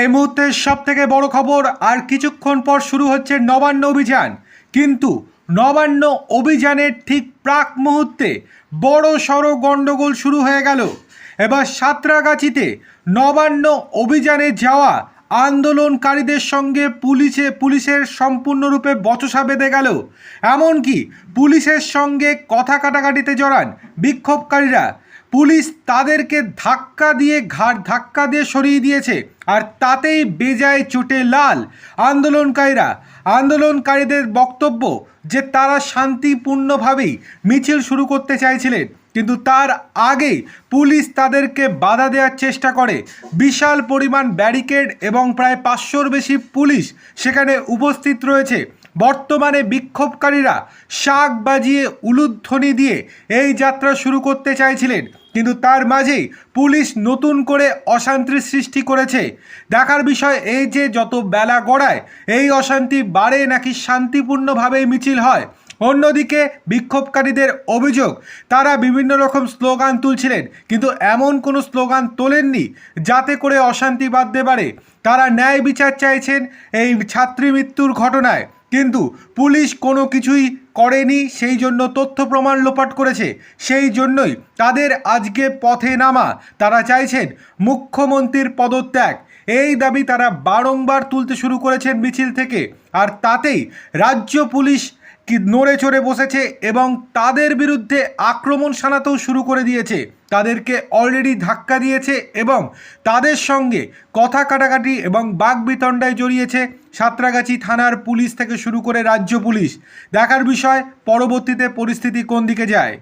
এই মুহূর্তে সব থেকে বড় খবর, আর কিছুক্ষণ পর শুরু হচ্ছে নবান্ন অভিযান। কিন্তু নবান্ন অভিযানের ঠিক প্রাক মুহূর্তে বড় সড়ো গণ্ডগোল শুরু হয়ে গেল। এবার সাঁতরাগাছিতে নবান্ন অভিযানে যাওয়া আন্দোলনকারীদের সঙ্গে পুলিশে পুলিশের সম্পূর্ণরূপে বচসা বেঁধে গেল। এমনকি পুলিশের সঙ্গে কথা কাটাকাটিতে জড়ান বিক্ষোভকারীরা। পুলিশ তাদেরকে ধাক্কা দিয়ে ঘাট ধাক্কা দিয়ে সরিয়ে দিয়েছে, আর তাতেই বেজায় চোটে লাল। আন্দোলনকারীরা, আন্দোলনকারীদের বক্তব্য যে তারা শান্তিপূর্ণভাবেই মিছিল শুরু করতে চাইছিলেন, কিন্তু তার আগেই পুলিশ তাদেরকে বাধা দেওয়ার চেষ্টা করে। বিশাল পরিমাণ ব্যারিকেড এবং প্রায় পাঁচশোর বেশি পুলিশ সেখানে উপস্থিত রয়েছে। বর্তমানে বিক্ষোভকারীরা শাক বাজিয়ে উলুধ্বনি দিয়ে এই যাত্রা শুরু করতে চাইছিলেন। কিন্তু তার মাঝেই পুলিশ নতুন করে অশান্তির সৃষ্টি করেছে। দেখার বিষয় এই যে যত বেলা গড়ায়, এই অশান্তি বাড়ে নাকি শান্তিপূর্ণভাবেই মিছিল হয়। অন্যদিকে বিক্ষোভকারীদের অভিযোগ, তারা বিভিন্ন রকম স্লোগান তুলছিলেন, কিন্তু এমন কোনো স্লোগান তোলেননি যাতে করে অশান্তি বাঁধতে পারে। তারা ন্যায় বিচার চাইছেন এই ছাত্রী মৃত্যুর ঘটনায়। কিন্তু পুলিশ কোনো কিছুই করেনি, সেই জন্য তথ্য প্রমাণ লোপাট করেছে। সেই জন্যই তাদের আজকে পথে নামা। তারা চাইছেন মুখ্যমন্ত্রীর পদত্যাগ। এই দাবি তারা বারংবার তুলতে শুরু করেছেন মিছিল থেকে। আর তাতেই রাজ্য পুলিশ কি নড়ে চড়ে বসেছে এবং তাদের বিরুদ্ধে আক্রমণ শানাতেও শুরু করে দিয়েছে। তাদেরকে অলরেডি ধাক্কা দিয়েছে এবং তাদের সঙ্গে কথা কাটাকাটি এবং বাগবিতণ্ডায় জড়িয়েছে সাঁতরাগাছি থানার পুলিশ থেকে শুরু করে রাজ্য পুলিশ। দেখার বিষয়, পরবর্তীতে পরিস্থিতি কোন দিকে যায়?